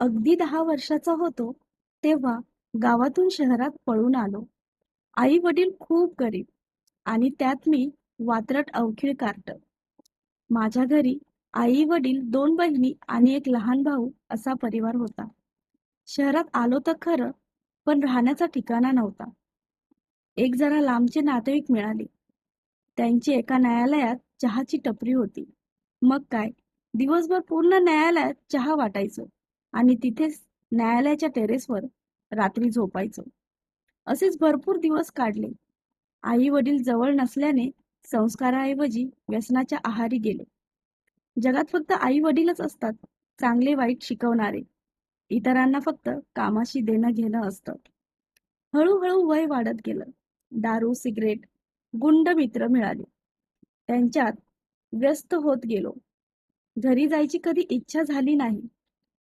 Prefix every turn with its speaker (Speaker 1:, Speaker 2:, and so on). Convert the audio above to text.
Speaker 1: अगदी दहा वर्षाचा होतो तेव्हा गावातून शहरात पळून आलो. आई वडील खूप गरीब आणि त्यात मी वात्रट अवखीळ कार्ट. माझ्या घरी आई वडील दोन बहिणी आणि एक लहान भाऊ असा परिवार होता. शहरात आलो तर खरं पण राहण्याचा ठिकाणा नव्हता. एक जरा लांबचे नातेवाईक मिळाले. त्यांची एका न्यायालयात चहाची टपरी होती. मग काय दिवसभर पूर्ण न्यायालयात चहा वाटायचो आणि तिथेच न्यायालयाच्या टेरेसवर रात्री झोपायचो. असेच भरपूर दिवस काढले. आई वडील जवळ नसल्याने संस्काराऐवजी व्यसनाच्या आहारी गेले. जगात फक्त आई वडीलच असतात चांगले वाईट शिकवणारे. इतरांना फक्त कामाशी देणं घेणं असतं. हळूहळू वय वाढत गेलं. दारू सिगरेट गुंड मित्र मिळाले. त्यांच्यात व्यस्त होत गेलो. घरी जायची कधी इच्छा झाली नाही.